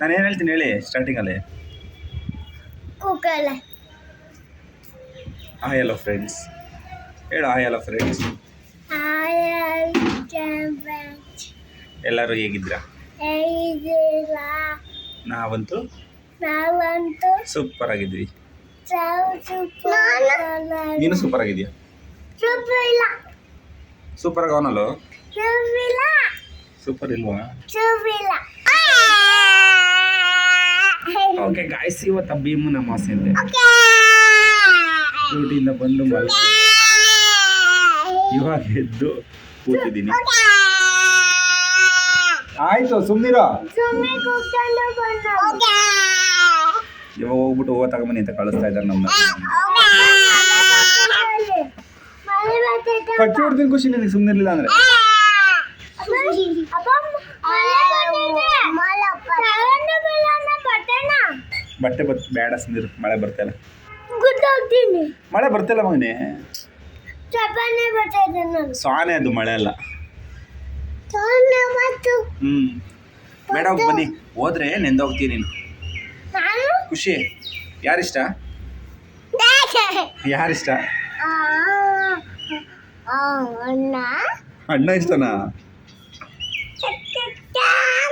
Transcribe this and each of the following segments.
ನಾನು ಏನು ಹೇಳ್ತೀನಿ ಹೇಳಿ ಸ್ಟಾರ್ಟಿಂಗಲ್ಲಿ ಹಾಯ್ ಹಲೋ ಫ್ರೆಂಡ್ಸ್ ಹೇಳು ಹಾಯ್ ಹಲೋ ಫ್ರೆಂಡ್ಸ್ ಎಲ್ಲರೂ ಹೇಗಿದ್ದೀರಾ? ನಾವಂತೂ ನಾವಂತೂ ಸೂಪರ್ ಆಗಿದ್ವಿ ನಾನು ನೀನು ಸೂಪರ್ ಆಗಿದ್ಯಾ ಸೂಪರ್ ಆಗಿ ಸೂಪರ್ ಇಲ್ವಾ? ಓಕೆ ಗಾಯ್ಸ್ ಇವತ್ತು ಭೀಮನ ಅಮಾಸೆ ಇದೆ. ಡ್ಯೂಟಿಯಿಂದ ಬಂದು ಮಲ್ಕೊ. ಇವಾಗ ಎದ್ದು ಕೂತಿದ್ದೀನಿ. ಆಯ್ತು ಬಂದು ಇವಾಗ ಹೋಗ್ಬಿಟ್ಟು ಹೂವು ತಗೊಂಬನ್ನಿ ಅಂತ ಕಳಿಸ್ತಾ ಇದ್ದಾರೆ ನಮ್ಮ ಮಳೆ ಬರ್ತೈತೆ ಕಟ್ಟಿ ಹೊಡ್ತೀನಿ ಖುಷಿ ನಿನಗೆ ಸುಮ್ಮನೆ ಇರಲಿಲ್ಲ ಅಂದ್ರೆ ಅಪ್ಪ ಮಳೆ ಬರ್ತೈತೆ ಬಟ್ಟೆ ಬತ್ ಬೇಡ ಸಂದಿರು ಮಳೆ ಬರ್ತಾಯಿಲ್ಲ ಗುದ್ದೋಗ್ತೀನಿ ಮಳೆ ಬರ್ತಿಲ್ಲ ಮಗನೇ. ಚಪಾನೆ ಬರ್ತೈತೆ ನಾನು ಸಾನೆ ಅದು ಮಳೆ ಅಲ್ಲ. ಸೊನ್ನೆ ಮತ್ತು ಹ್ಞೂ ಬೇಡ ಹೋಗಿ ಬನ್ನಿ. ಹೋದ್ರೆ ನೆಂದೋಗ್ತೀನಿ ನೀನು. ನಾನು? ಖುಷಿ. ಯಾರಿಷ್ಟ? ಯಾರಿಷ್ಟ? ಆ, ಆ, ಅಣ್ಣ. ಅಣ್ಣ ಇಷ್ಟನಾ?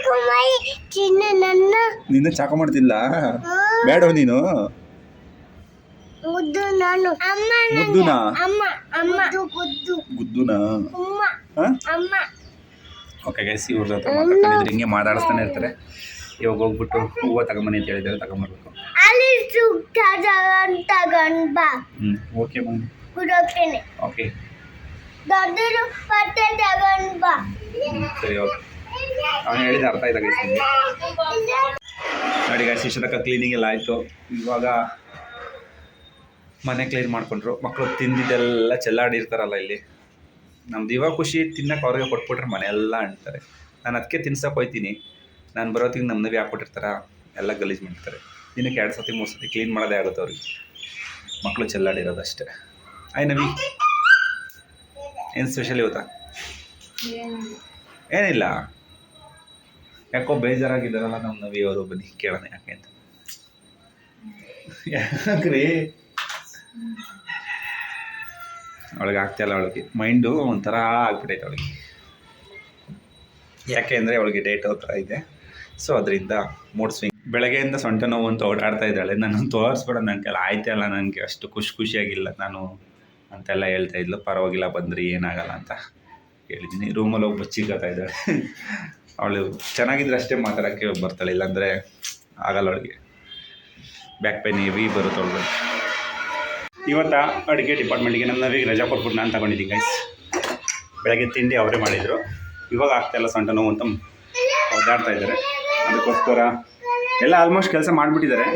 ಕುಮಾರಿ ಚಿನ್ನ ನನ್ನ. ನಿನ್ನ ಚಾಕ ಮಾಡ್ತಿಲ್ಲ? ಬೇಡ ನೀನು? ಮುದ್ದು ನಾನು. ಅಮ್ಮ ನನಗೆ. ಮುದ್ದುನಾ? ಅಮ್ಮ ಅಮ್ಮ. ಗುದ್ದು ಗುದ್ದುನಾ ಅಮ್ಮ ಹಾಂ? ಅಮ್ಮ. ಓಕೆ ಗೈಸ್ ಇವ್ರ ಹತ್ರ ಮಾತಾಡ್ಕೊಂಡಿದ್ರೆ ಹಿಂಗೆ ಮಾತಾಡಿಸ್ತಾನೆ ಇರ್ತಾರೆ. ಇವಾಗ ಹೋಗ್ಬಿಟ್ಟು ಹೂವ ತಗೊಂಬನಿ ಅಂತ ಹೇಳಿದ್ರೆ ತಗೊಂಬರ್ಬೇಕು. ಅಲ್ಲಿ ತಗೊಂಡ್ ಬಾ ಹ್ಞೂ ಓಕೆ ಮಗನೇ ಗುಡೋಗ್ತೇನೆ ಓಕೆ ದೊಡ್ಡದು ಬಟ್ಟೆ ತಗೊಂಡ್ ಬಾ ಸರಿ ಓಕೆ ಅವನು ಹೇಳಿದ ಅರ್ಥ ಆಯ್ತಾ ಗೈಸ್ ನಿಮಗೆ? ನೋಡಿ ಗೈಸ್ ಇಷ್ಟ ತನಕ ಕ್ಲೀನಿಂಗ್ ಎಲ್ಲ ಆಯಿತು. ಇವಾಗ ಮನೆ ಕ್ಲೀನ್ ಮಾಡಿಕೊಂಡ್ರು. ಮಕ್ಕಳು ತಿಂದಿದ್ದೆಲ್ಲ ಚೆಲ್ಲಾಡಿರ್ತಾರಲ್ಲ ಇಲ್ಲಿ. ನಮ್ದು ಇವಾಗ ಖುಷಿ ತಿನ್ನಕ್ಕೆ ಅವ್ರಿಗೆ ಕೊಟ್ಬಿಟ್ರೆ ಮನೆ ಎಲ್ಲ ಅಂತಾರೆ. ನಾನು ಅದಕ್ಕೆ ತಿನ್ಸಕ್ಕೆ ಹೋಯ್ತೀನಿ. ನಾನು ಬರೋತ್ತಿಗೆ ನಮ್ಮ ನವಿ ಹಾಕ್ಬಿಟ್ಟಿರ್ತಾರ ಎಲ್ಲ ಗಲೀಜು ಮಾಡ್ತಾರೆ. ದಿನಕ್ಕೆ ಎರಡು ಸತಿ ಮೂರು ಸತಿ ಕ್ಲೀನ್ ಮಾಡೋದೇ ಆಗುತ್ತೆ ಅವ್ರಿಗೆ. ಮಕ್ಕಳು ಚೆಲ್ಲಾಡಿರೋದಷ್ಟೇ ಆಯ್ ನವಿ. ಏನು ಸ್ಪೆಷಲ್ ಇವತ್ತಾ? ಏನಿಲ್ಲ? ಯಾಕೋ ಬೇಜಾರಾಗಿದ್ದಾರಲ್ಲ ನಮ್ಮ ನವಿ ಅವರು ಬನ್ನಿ ಕೇಳೋಣ ಯಾಕೆ ಅಂತ. ಯಾಕ್ರಿ? ಅವಳಿಗೆ ಆಗ್ತಾಯಿಲ್ಲ ಅವಳಿಗೆ. ಮೈಂಡು ಒಂಥರ ಆಗ್ಬಿಟ್ಟೈತೆ ಅವಳಿಗೆ. ಯಾಕೆ ಅಂದರೆ ಅವಳಿಗೆ ಡೇಟ್ ಥರ ಇದೆ. ಸೊ ಅದರಿಂದ ಮೂಡ್ ಸ್ವಿಂಗ್ ಬೆಳಗ್ಗೆಯಿಂದ ಸೊಂಟ ನೋವು ಅಂತ ಓಡಾಡ್ತಾ ಇದ್ದಾಳೆ. ನಾನು ತೋರಿಸ್ಬೇಡ ನನ್ನ ಕೈಲಿ ಆಯ್ತೇ ಅಲ್ಲ, ನನಗೆ ಅಷ್ಟು ಖುಷಿ ಖುಷಿಯಾಗಿಲ್ಲ ನಾನು ಅಂತೆಲ್ಲ ಹೇಳ್ತಾ ಇದ್ಲು. ಪರವಾಗಿಲ್ಲ ಬಂದ್ರಿ, ಏನಾಗಲ್ಲ ಅಂತ ಹೇಳಿದ್ದೀನಿ. ರೂಮಲ್ಲಿ ಹೋಗಿ ಬಚ್ಚಿಕತಾ ಇದ್ದಾಳೆ. ಅವಳು ಚೆನ್ನಾಗಿದ್ರೆ ಅಷ್ಟೇ ಮಾತಾಡೋಕ್ಕೆ ಬರ್ತಾಳೆ, ಇಲ್ಲಾಂದರೆ ಆಗಲ್ಲ ಅವಳಿಗೆ. ಬ್ಯಾಕ್ ಪೇನ್ ಹೆವಿ ಬರುತ್ತೆ ಅವಳಿಗೆ. ಇವತ್ತು ಅಡುಗೆ ಡಿಪಾರ್ಟ್ಮೆಂಟಿಗೆ ನಮ್ಮ ನವಿಗೆ ರಜಾ ಕೊಟ್ಬಿಟ್ಟು ನಾನು ತಗೊಂಡಿದ್ದೀನಿ ಗೈಸ್ ಬೆಳಗ್ಗೆ ತಿಂಡಿ ಅವರೇ ಮಾಡಿದರು. ಇವಾಗ ಆಗ್ತಾಯಿಲ್ಲ ಸೊಂಟ ನೋವು ಅಂತ ಒದ್ದಾಡ್ತಾ ಇದ್ದಾರೆ. ಅದಕ್ಕೋಸ್ಕರ ಎಲ್ಲ ಆಲ್ಮೋಸ್ಟ್ ಕೆಲಸ ಮಾಡಿಬಿಟ್ಟಿದ್ದಾರೆ.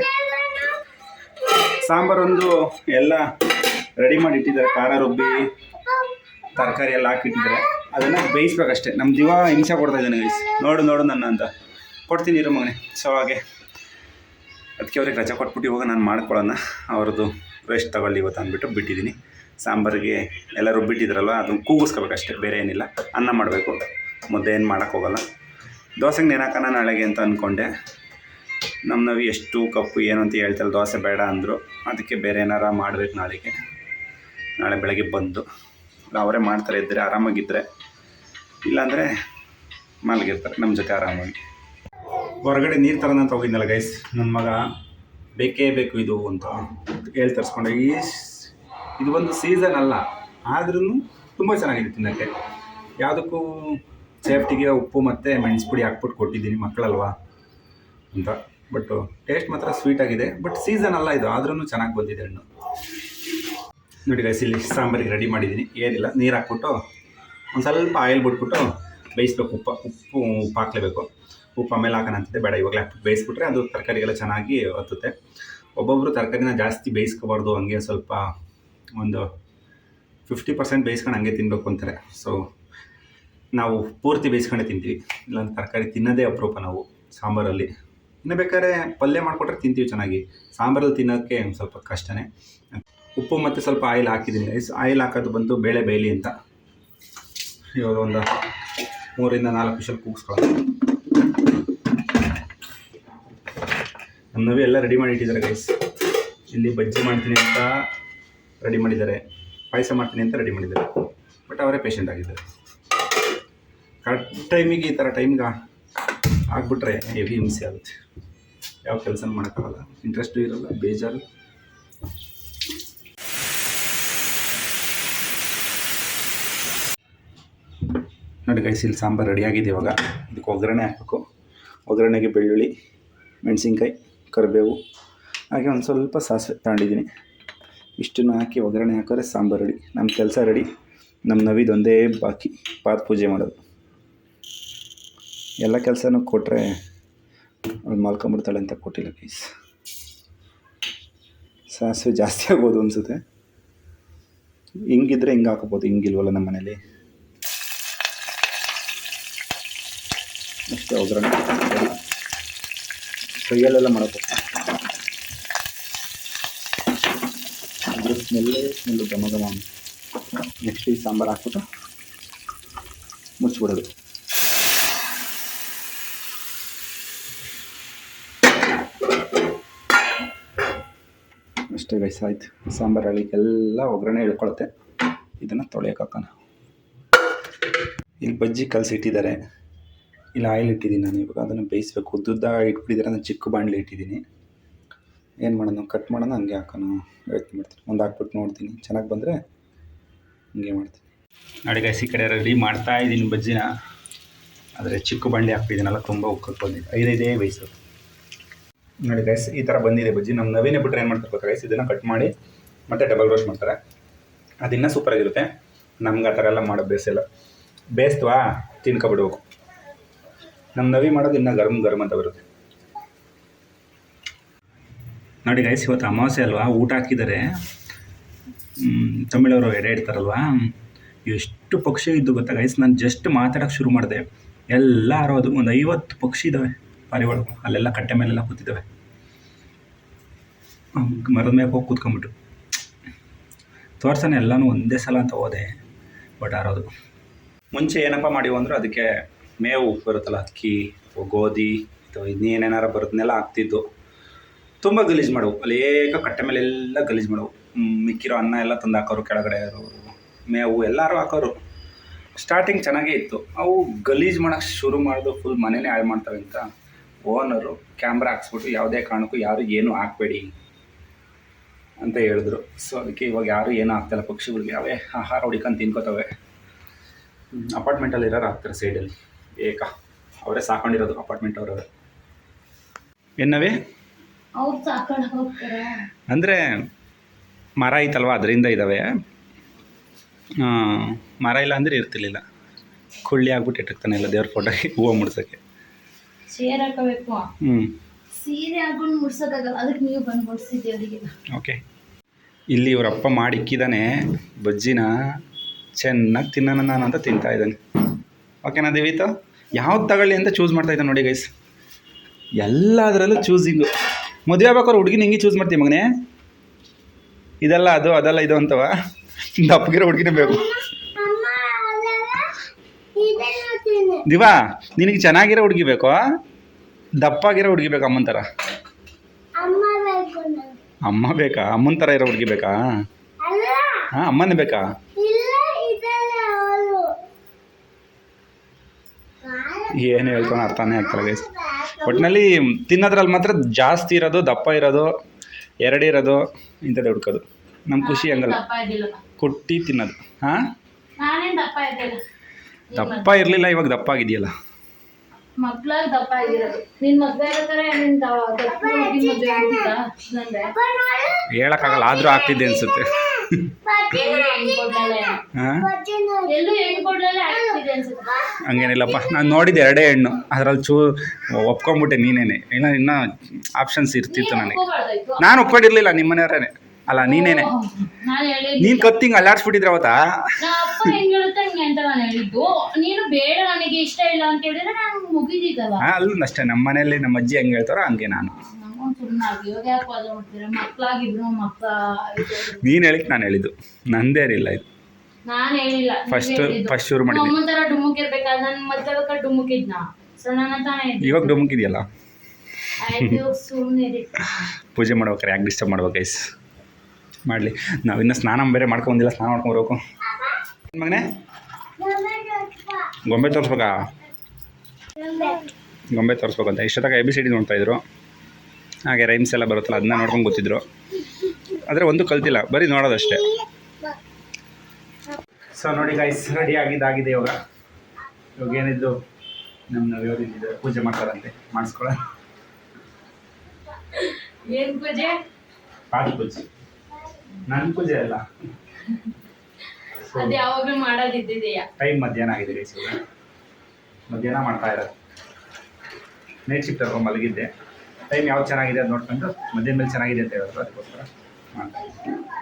ಸಾಂಬಾರೊಂದು ಎಲ್ಲ ರೆಡಿ ಮಾಡಿ ಇಟ್ಟಿದ್ದಾರೆ ಖಾರ ರುಬ್ಬಿ, ತರಕಾರಿ ಎಲ್ಲ ಹಾಕಿಟ್ಟಿದ್ದಾರೆ. ಅದನ್ನು ಬೇಯಿಸ್ಬೇಕಷ್ಟೇ. ನಮ್ಮ ದಿವ ಹಿಂಸೆ ಕೊಡ್ತಾ ಇದ್ದಾನೆ ಗೈಸ್ ನೋಡು ನೋಡು ನನ್ನ ಅಂತ. ಕೊಡ್ತೀನಿ ಇರೋ ಮಗನೇ. ಸೊ ಹಾಗೆ ಅದಕ್ಕೆ ಅವ್ರಿಗೆ ರಜೆ ಕೊಟ್ಬಿಟ್ಟು ಇವಾಗ ನಾನು ಮಾಡ್ಕೊಳ್ಳೋಣ. ಅವ್ರದ್ದು ರೆಸ್ಟ್ ತಗೊಳ್ಳಿ ಇವತ್ತು ಅಂದ್ಬಿಟ್ಟು ಬಿಟ್ಟಿದ್ದೀನಿ. ಸಾಂಬಾರಿಗೆ ಎಲ್ಲ ರುಬ್ಬಿಟ್ಟಿದ್ರಲ್ವ ಅದನ್ನು ಕೂಗಿಸ್ಕೋಬೇಕಷ್ಟೇ, ಬೇರೆ ಏನಿಲ್ಲ. ಅನ್ನ ಮಾಡಬೇಕು. ಮುದ್ದೆ ಏನು ಮಾಡೋಕ್ಕೋಗಲ್ಲ ದೋಸೆಗೆ ನೆನಕನ ನಾಳೆಗೆ ಅಂತ ಅಂದ್ಕೊಂಡೆ ನಮ್ಮ ನಾವು ಎಷ್ಟು ಕಪ್ಪು ಏನು ಅಂತ ಹೇಳ್ತಾರೆ ದೋಸೆ ಬೇಡ ಅಂದರು. ಅದಕ್ಕೆ ಬೇರೆ ಏನಾರ ಮಾಡಬೇಕು ನಾಳೆಗೆ. ನಾಳೆ ಬೆಳಗ್ಗೆ ಬಂದು. ಅವರೇ ಮಾಡ್ತಾರೆ ಇದ್ದರೆ ಆರಾಮಾಗಿದ್ದರೆ ಇಲ್ಲಾಂದರೆ ಮಲಗಿರ್ತಾರೆ ನಮ್ಮ ಜೊತೆ ಆರಾಮಾಗಿ. ಹೊರಗಡೆ ನೀರು ತರೋಣ ಅಂತ ಹೋಗಿದ್ನಲ್ಲ ಗೈಸ್ ನನ್ನ ಮಗ, ಬೇಕೇ ಬೇಕು ಇದು ಅಂತ ಹೇಳಿ ತರಿಸ್ಕೊಂಡೆ. ಈ ಇದು ಒಂದು ಸೀಸನ್ ಅಲ್ಲ ಆದ್ರೂ ತುಂಬ ಚೆನ್ನಾಗಿದೆ ತಿನ್ನೋಕ್ಕೆ. ಯಾವುದಕ್ಕೂ ಸೇಫ್ಟಿಗೆ ಉಪ್ಪು ಮತ್ತು ಮೆಣಸು ಪುಡಿ ಹಾಕ್ಬಿಟ್ಟು ಕೊಟ್ಟಿದ್ದೀನಿ ಮಕ್ಕಳಲ್ವಾ ಅಂತ. ಬಟ್ ಟೇಸ್ಟ್ ಮಾತ್ರ ಸ್ವೀಟಾಗಿದೆ ಬಟ್ ಸೀಸನ್ ಅಲ್ಲ ಇದು ಆದ್ರೂ ಚೆನ್ನಾಗಿ ಬಂದಿದೆ ಹಣ್ಣು. ನೋಡಿ ಗೈಸ್ ಇಲ್ಲಿ ಸಾಂಬಾರಿಗೆ ರೆಡಿ ಮಾಡಿದ್ದೀನಿ. ಏನಿಲ್ಲ, ನೀರು ಹಾಕ್ಬಿಟ್ಟು ಒಂದು ಸ್ವಲ್ಪ ಆಯಿಲ್ ಬಿಟ್ಬಿಟ್ಟು ಬೇಯಿಸ್ಬೇಕು. ಉಪ್ಪು ಉಪ್ಪು ಉಪ್ಪು ಹಾಕ್ಲೇಬೇಕು. ಉಪ್ಪು ಆಮೇಲೆ ಹಾಕೋಣ ಅಂತಿದ್ದೆ ಬೇಡ, ಇವಾಗಲೇ ಹಾಕ್ಬಿಟ್ಟು ಬೇಯಿಸ್ಬಿಟ್ರೆ ಅದು ತರಕಾರಿಗೆಲ್ಲ ಚೆನ್ನಾಗಿ ಹತ್ತುತ್ತೆ. ಒಬ್ಬೊಬ್ಬರು ತರಕಾರಿನ ಜಾಸ್ತಿ ಬೇಯಿಸ್ಕೋಬಾರ್ದು, ಹಂಗೆ ಸ್ವಲ್ಪ ಒಂದು ಫಿಫ್ಟಿ ಪರ್ಸೆಂಟ್ ಬೇಯಿಸ್ಕೊಂಡು ಹಂಗೆ ತಿನ್ನಬೇಕು ಅಂತಾರೆ. ಸೊ ನಾವು ಪೂರ್ತಿ ಬೇಯಿಸ್ಕೊಂಡೆ ತಿಂತೀವಿ. ಇಲ್ಲಾಂದ್ರೆ ತರಕಾರಿ ತಿನ್ನೋದೇ ಅಪರೂಪ ನಾವು ಸಾಂಬಾರಲ್ಲಿ. ಇನ್ನು ಬೇಕಾದ್ರೆ ಪಲ್ಯ ಮಾಡಿಕೊಟ್ರೆ ತಿಂತೀವಿ ಚೆನ್ನಾಗಿ. ಸಾಂಬಾರಲ್ಲಿ ತಿನ್ನೋಕ್ಕೆ ಸ್ವಲ್ಪ ಕಷ್ಟನೇ. ಉಪ್ಪು ಮತ್ತು ಸ್ವಲ್ಪ ಆಯಿಲ್ ಹಾಕಿದ್ದೀನಿ. ಗೈಸ್ ಆಯಿಲ್ ಹಾಕೋದು ಬಂದು ಬೇಳೆ ಬೇಯಲಿ ಅಂತ. ಇವಾಗ ಒಂದು ಮೂರಿಂದ ನಾಲ್ಕು ವಿಷಲ್ ಕೂಗಿಸ್ಕೊಳ್ಳೋಣ. ನಮ್ಮ ನವಿ ಎಲ್ಲ ರೆಡಿ ಮಾಡಿ ಇಟ್ಟಿದ್ದಾರೆ ಗೈಸ್ ಇಲ್ಲಿ ಬಜ್ಜಿ ಮಾಡ್ತೀನಿ ಅಂತ ರೆಡಿ ಮಾಡಿದ್ದಾರೆ. ಪಾಯಸ ಮಾಡ್ತೀನಿ ಅಂತ ರೆಡಿ ಮಾಡಿದ್ದಾರೆ. ಬಟ್ ಅವರೇ ಪೇಷಂಟ್ ಆಗಿದ್ದಾರೆ. ಕರೆಕ್ಟ್ ಟೈಮಿಗೆ ಈ ಥರ ಟೈಮಿಗೆ ಹಾಕ್ಬಿಟ್ರೆ ಹೆವಿ ಹಿಂಸೆ ಆಗುತ್ತೆ. ಯಾವ ಕೆಲಸ ಮಾಡೋಕ್ಕಾಗಲ್ಲ. ಇಂಟ್ರೆಸ್ಟು ಇರೋಲ್ಲ, ಬೇಜಾರು. ನೋಡಿ ಗೈಸ್ ಇಲ್ಲಿ ಸಾಂಬಾರು ರೆಡಿಯಾಗಿದೆ ಇವಾಗ. ಇದಕ್ಕೆ ಒಗ್ಗರಣೆ ಹಾಕಬೇಕು. ಒಗ್ಗರಣೆಗೆ ಬೆಳ್ಳುಳ್ಳಿ, ಮೆಣಸಿನ್ಕಾಯಿ, ಕರಿಬೇವು, ಹಾಗೆ ಒಂದು ಸ್ವಲ್ಪ ಸಾಸಿವೆ ತಗೊಂಡಿದ್ದೀನಿ. ಇಷ್ಟನ್ನು ಹಾಕಿ ಒಗ್ಗರಣೆ ಹಾಕಿದ್ರೆ ಸಾಂಬಾರು ರೆಡಿ ನಮ್ಮ ಕೆಲಸ ರೆಡಿ ನಮ್ಮ ನವಿದೊಂದೇ ಬಾಕಿ. ಪಾದ ಪೂಜೆ ಮಾಡೋದು. ಎಲ್ಲ ಕೆಲಸನೂ ಕೊಟ್ಟರೆ ಅವ್ಳು ಮಲ್ಕೊಂಬಿಡ್ತಾಳೆ ಅಂತ ಕೊಟ್ಟಿಲ್ಲ ಪ್ಲೀಸ್ ಸಾಸಿವೆ ಜಾಸ್ತಿ ಆಗ್ಬೋದು ಅನಿಸುತ್ತೆ. ಹಿಂಗಿದ್ರೆ ಹಿಂಗೆ ಹಾಕೋಬೋದು. ಹಿಂಗಿಲ್ವಲ್ಲ ನಮ್ಮ ಮನೇಲಿ ಅಷ್ಟೇ ಒಗ್ಗರಣೆ ಕೈಯಲ್ಲೆಲ್ಲ ಮಾಡಬೇಕು ಅದ್ರ ಸ್ಮೆಲ್ಲೇ ಸ್ಮೆಲ್ಲು ಘಮ ಘಮ ನೆಕ್ಸ್ಟ್ ಈ ಸಾಂಬಾರು ಹಾಕ್ಬಿಟ್ಟು ಮುಚ್ಚಿಬಿಡೋದು. ಅಷ್ಟೇ ಗೈಸ್ ಆಯ್ತು. ಸಾಂಬಾರು ಎಲ್ಲ ಒಗ್ಗರಣೆ ಇಳ್ಕೊಳ್ಳುತ್ತೆ ಇದನ್ನು ತೊಳೆಯೋಕೆ ಹಾಕೋಣ. ಇಲ್ಲಿ ಬಜ್ಜಿ ಕಲಸಿ ಇಟ್ಟಿದ್ದಾರೆ ಇಲ್ಲಿ, ಆಯಿಲ್ ಇಟ್ಟಿದ್ದೀನಿ ನಾನು ಇವಾಗ. ಅದನ್ನು ಬೇಯಿಸ್ಬೇಕು. ಉದ್ದುದ್ದ ಇಟ್ಬಿಟ್ಟಿದ್ದೀರ ನಾನು ಚಿಕ್ಕ ಬಾಣಲಿ ಇಟ್ಟಿದ್ದೀನಿ. ಏನು ಮಾಡೋಣ ಕಟ್ ಮಾಡೋಣ, ಹಂಗೆ ಹಾಕೋಣ. ಯೋಚನೆ ಮಾಡ್ತೀನಿ. ಒಂದು ಹಾಕ್ಬಿಟ್ಟು ನೋಡ್ತೀನಿ. ಚೆನ್ನಾಗಿ ಬಂದರೆ ಹಂಗೆ ಮಾಡ್ತೀನಿ. ನೋಡಿ ಗೈಸ್ ಈ ಕಡೆ ರೆಡಿ ಮಾಡ್ತಾ ಇದ್ದೀನಿ ಬಜ್ಜಿನ. ಆದರೆ ಚಿಕ್ಕ ಬಾಣಲಿ ಹಾಕ್ತಿದ್ದೀನಲ್ಲ, ತುಂಬ ಉಕ್ಕಕ್ಕೆ ಬಂದಿದೆ. ಐದೈದೇ ಬೇಯಿಸೋದು. ನೋಡಿ ಗೈಸ್ ಈ ಥರ ಬಂದಿದೆ ಬಜ್ಜಿ. ನಮ್ಮ ನವೀನ ಬಿಟ್ಟರೆ ಏನು ಮಾಡ್ತಾರೆ ಗೈಸ್ ಇದನ್ನು ಕಟ್ ಮಾಡಿ ಮತ್ತೆ ಡಬಲ್ ರೋಸ್ಟ್ ಮಾಡ್ತಾರೆ. ಅದಿನ್ನೂ ಸೂಪರಾಗಿರುತ್ತೆ ನಮ್ಗೆ ಆ ಥರ ಎಲ್ಲ ಮಾಡೋ ಬೇಸೆಲ್ಲ ಬೇಯಿಸ್ತವಾ? ತಿನ್ಕೊಬಿಡ್ಬೇಕು ನಮ್ಮ ನವಿ ಮಾಡೋದು ಇನ್ನೂ ಗರಮ್ ಗರಮ್ ಅಂತ ಬರುತ್ತೆ. ನೋಡಿ ಗೈಸ್ ಇವತ್ತು ಅಮಾವಾಸ್ಯೆ ಅಲ್ವಾ? ಊಟ ಹಾಕಿದ್ದಾರೆ. ತಮಿಳವರು ಎಡೆ ಇಡ್ತಾರಲ್ವಾ? ಎಷ್ಟು ಪಕ್ಷಿ ಇದ್ದು ಗೊತ್ತಾ ಗೈಸ್ ನಾನು ಜಸ್ಟ್ ಮಾತಾಡೋಕ್ಕೆ ಶುರು ಮಾಡಿದೆ. ಎಲ್ಲ ಹಾರೋದು ಒಂದು ಐವತ್ತು ಪಕ್ಷಿ ಇದ್ದಾವೆ ಪಾರಿವಾಳ ಅಲ್ಲೆಲ್ಲ ಕಟ್ಟೆ ಮೇಲೆಲ್ಲ ಕೂತಿದ್ದಾವೆ. ಮರದ ಮೇಲೆ ಹೋಗಿ ಕೂತ್ಕೊಂಬಿಟ್ಟು ತೋರ್ಸನೆ ಎಲ್ಲನೂ ಒಂದೇ ಸಲ ಅಂತ ಹೋದೆ. ಬಟ್ ಆರೋದು ಮುಂಚೆ ಏನಪ್ಪ ಮಾಡಿವು ಅಂದ್ರೆ ಅದಕ್ಕೆ ಮೇವು ಬರುತ್ತಲ್ಲ, ಅಕ್ಕಿ ಅಥವಾ ಗೋಧಿ ಅಥವಾ ಇನ್ನೇನೇನಾರ ಬರೋದನ್ನೆಲ್ಲ ಹಾಕ್ತಿದ್ದು. ತುಂಬ ಗಲೀಜು ಮಾಡವು. ಅಲೇಕ ಕಟ್ಟೆ ಮೇಲೆ ಎಲ್ಲ ಗಲೀಜು ಮಾಡವು. ಮಿಕ್ಕಿರೋ ಅನ್ನ ಎಲ್ಲ ತಂದು ಹಾಕೋರು, ಕೆಳಗಡೆ ಇರೋರು, ಮೇವು ಎಲ್ಲರೂ ಹಾಕೋರು. ಸ್ಟಾರ್ಟಿಂಗ್ ಚೆನ್ನಾಗೇ ಇತ್ತು. ಅವು ಗಲೀಜು ಮಾಡೋಕ್ಕೆ ಶುರು ಮಾಡಿದ್ರು ಫುಲ್ ಮನೇಲೆ ಹಾಳು ಮಾಡ್ತವೆ ಅಂತ ಓನರು ಕ್ಯಾಮ್ರಾ ಹಾಕ್ಸ್ಬಿಟ್ಟು ಯಾವುದೇ ಕಾರಣಕ್ಕೂ ಯಾರು ಏನೂ ಹಾಕಬೇಡಿ ಅಂತ ಹೇಳಿದ್ರು. ಸೊ ಅದಕ್ಕೆ ಇವಾಗ ಯಾರು ಏನೂ ಆಗ್ತಾಯಿಲ್ಲ ಪಕ್ಷಿಗಳಿಗೆ ಅವೇ ಆಹಾರ ಹುಡ್ಕೊಂಡು ತಿನ್ಕೋತವೆ. ಅಪಾರ್ಟ್ಮೆಂಟಲ್ಲಿ ಇರೋರು ಹಾಕ್ತಾರೆ ಸೈಡಲ್ಲಿ ಏಕ. ಅವರೇ ಸಾಕೊಂಡಿರೋದು ಅಪಾರ್ಟ್ಮೆಂಟ್ ಅವರವರು. ಎನ್ನವೇ? ಅಂದರೆ ಮರ ಐತಲ್ವಾ ಅದರಿಂದ ಇದ್ದಾವೆ ಮರ ಇಲ್ಲ ಅಂದರೆ ಇರ್ತಿರ್ಲಿಲ್ಲ. ಕುಳ್ಳಿ ಆಗ್ಬಿಟ್ಟು ಇಟ್ಟಿರ್ತಾನೆ ಇಲ್ಲ ದೇವ್ರ ಫೋಟೋಗೆ ಹೂವು ಮುಡ್ಸೋಕ್ಕೆ. ಚೇರ್ ಹಾಕೋಬೇಕು. ಹ್ಞೂ ಸೀರೆ ಹಾಕೊಂಡು ಮುಡ್ಸೋಕ್ಕಾಗಲ್ಲ. ಅದಕ್ಕೆ ನೀವು ಬಂದು ಮುಡ್ಸಿದ್ದೆ ಅವರಿಗೆ ಓಕೆ. ಇಲ್ಲಿ ಇವ್ರ ಅಪ್ಪ ಮಾಡಿ ಇಕ್ಕಿದ್ದಾನೆ ಬಜ್ಜಿನ ಚೆನ್ನಾಗಿ ತಿನ್ನೋಣ ನಾನು ಅಂತ ತಿಂತಾ ಇದ್ದಾನೆ. ಓಕೆನಾ ದೇವಿತ? ಯಾವ್ದು ತಗೊಳ್ಳಿ ಅಂತ ಚೂಸ್ ಮಾಡ್ತಾ ಇದ್ದ ನೋಡಿ ಗೈಸ್ ಎಲ್ಲದರಲ್ಲೂ ಚೂಸಿಂಗು ಮದುವೆ ಆಗ್ಬೇಕಾದ್ರೆ ಹುಡುಗಿನ ಹಿಂಗೆ ಚೂಸ್ ಮಾಡ್ತೀವಿ ಮಗನೇ? ಇದೆಲ್ಲ ಅದು ಅದೆಲ್ಲ ಇದು ಅಂತವ. ದಪ್ಪಗಿರೋ ಹುಡುಗಿನೇ ಬೇಕು. ದಿವಾ ನಿನಗೆ ಚೆನ್ನಾಗಿರೋ ಹುಡುಗಿ ಬೇಕೋ? ದಪ್ಪಾಗಿರೋ ಹುಡುಗಿ ಬೇಕು ಅಮ್ಮನ ಥರ ಅಮ್ಮ ಬೇಕು? ಅಮ್ಮ ಬೇಕಾ ಅಮ್ಮನ ಥರ ಇರೋ ಹುಡುಗಿ ಬೇಕಾ? ಹಾಂ ಅಮ್ಮನೇ ಬೇಕಾ ಇಲ್ಲ ಇದಲ್ಲ ಅವಳು ಏನು ಹೇಳ್ತಾನೆ ಅರ್ಥನೇ ಆಗ್ತಾರೆ ಗೈಸ್ ಒಟ್ಟಿನಲ್ಲಿ ತಿನ್ನೋದ್ರಲ್ಲಿ ಮಾತ್ರ ಜಾಸ್ತಿ ಇರೋದು ದಪ್ಪ ಇರೋದು ಎರಡಿರೋದು ಇಂಥದ್ದು ಹುಡ್ಕೋದು. ನಮ್ಮ ಖುಷಿ ಹಂಗಲ್ಲ. ಕೊಟ್ಟಿ ತಿನ್ನೋದು. ಹಾಂ? ದಪ್ಪ ಇರಲಿಲ್ಲ ಇವಾಗ ದಪ್ಪ ಆಗಿದೆಯಲ್ಲ. ಮಕ್ಳಾಗ ದಪ್ಪ ಆಗಿರೋದು. ನಿನ್ ಮದ್ವೆ ನಿನ್ ಹೇಳೋಕ್ಕಾಗಲ್ಲ ಆದರೂ ಆಗ್ತಿದ್ದೆ ಅನಿಸುತ್ತೆ. ಹಂಗೇನಿಲ್ಲಪ್ಪ ನಾನು ನೋಡಿದ್ದೆ ಎರಡೇ ಹೆಣ್ಣು ಅದ್ರಲ್ಲಿ ಚೂ ಒಪ್ಕೊಂಬಿಟ್ಟೆ ನೀನೇನೆ. ಇಲ್ಲ ಇನ್ನೂ ಆಪ್ಷನ್ಸ್ ಇರ್ತಿತ್ತು ನನಗೆ. ನಾನು ಒಪ್ಕೊಂಡಿರ್ಲಿಲ್ಲ ನಿಮ್ಮ ಮನೆಯವರೇನೆ ಅಲ್ಲ ನೀನೇನೆ. ನೀನ್ ಕತ್ತಿಂಗ್ ಅಲ್ಲಾಡ್ಸ್ಬಿಟ್ಟಿದ್ರೆ ಅವತ್ತಾ? ನಾ ಅಪ್ಪ ಹೆಂಗ್ ಹೇಳುತ್ತೆ ಹಂಗೆ ಅಂತ ನಾನು ಹೇಳಿದ್ದು. ನೀನು ಬೇಡ ನನಗೆ ಇಷ್ಟ ಇಲ್ಲ ಅಂತ ಹೇಳಿದ್ರೆ ನಾನು ಮುಗಿದಿದ್ದವ ಹಾಂ ಅಲ್ಲೂ ಅಷ್ಟೇ. ನಮ್ಮ ಮನೆಯಲ್ಲಿ ನಮ್ಮ ಅಜ್ಜಿ ಹೆಂಗೆ ಹೇಳ್ತಾರೋ ಹಂಗೆ ನಾನು. ನಮ್ಗೊಂದು ಸುಮ್ಮನೆ ಆಗಿ ಇವಾಗ ಯಾಕೆ ವಾದ ಮಾಡ್ತೀರಾ? ಮಕ್ಳಾಗಿದ್ರು ಮಕ್ಳ ನೀನು ಹೇಳಿಕ್ ನಾನು ಹೇಳಿದ್ದು. ನಂದೇನಿಲ್ಲ ಇದು. ನಾನು ಹೇಳಿಲ್ಲ ಫಸ್ಟ್ ಫಸ್ಟ್ ಶುರು ಮಾಡಿದ್ದೆ ಅಮ್ಮನ್ ತರ ಡುಮುಕ್ ಇರ್ಬೇಕಾದ್ರೆ ನನ್ ಮದ್ವೆ ಬೇಕಾದ್ರೆ ಡುಮುಕ್ ಇದ್ನ ಸಣ್ಣನ ತಾನೇ ಇದ್ದ. ಇವಾಗ ಡುಮುಕಿದೆಯಲ್ಲ ಆಯ್ತು ಸುಮ್ಮನೆ ಪೂಜೆ ಮಾಡ್ಬೇಕಾರೆ ಯಾಕೆ ಡಿಸ್ಟರ್ಬ್ ಮಾಡ್ಬೇಕು ಗೈಸ್ ಮಾಡಲಿ. ನಾವಿನ್ನೂ ಸ್ನಾನ ಬೇರೆ ಮಾಡ್ಕೊಂಬಂದಿಲ್ಲ ಸ್ನಾನ ಮಾಡ್ಕೊಂಬರ್ಬೇಕು ಮಗನೇ? ಗೊಂಬೆ ತೋರಿಸ್ಬೇಕಾ? ಗೊಂಬೆ. ತೋರಿಸ್ಬೇಕಂತ. ಇಷ್ಟೊತ್ತಾಗ ಎ ಬಿ ಸಿ ಡಿ ನೋಡ್ತಾಯಿದ್ರು ಹಾಗೆ ರೈಮ್ಸ್ ಎಲ್ಲ ಬರುತ್ತಲ್ಲ ಅದನ್ನ ನೋಡ್ಕೊಂಡು ಗೊತ್ತಿದ್ರು ಆದರೆ ಒಂದು ಕಲ್ತಿಲ್ಲ ಬರೀ ನೋಡೋದಷ್ಟೇ. ಸೊ ನೋಡಿ ಗೈಸ್ ರೆಡಿ ಆಗಿದ್ದಾಗಿದೆ ಇವಾಗ. ಇವಾಗ ಏನಿದ್ದು? ನಮ್ಮ ಇಲ್ಲಿದ್ದಾರೆ ಪೂಜೆ ಮಾಡ್ತಾರಂತೆ ಮಾಡಿಸ್ಕೊಳ ಏನು ಪೂಜೆ? ನನ್ನ ಪೂಜೆ. ಅಲ್ಲ. ಅದು ಯಾವಾಗ್ಲೂ ಮಾಡೋದಿದ್ದಿದೆಯಾ? ಟೈಮ್ ಮಧ್ಯಾಹ್ನ ಆಗಿದೆ ಗೈಸ್ ಇವಾಗ. ಮಧ್ಯಾಹ್ನ ಮಾಡ್ತಾ ಇರೋದು. ನೈಟ್ ಶಿಫ್ಟ್ ಮಲಗಿದ್ದೆ ಟೈಮ್ ಯಾವ್ದು ಚೆನ್ನಾಗಿದೆ ಅದು ನೋಡ್ಕೊಂಡು ಮಧ್ಯ ಮೇಲೆ ಚೆನ್ನಾಗಿದೆ ಅಂತ ಹೇಳಿದ್ರು ಅದಕ್ಕೋಸ್ಕರ ಮಾಡ್ತಾ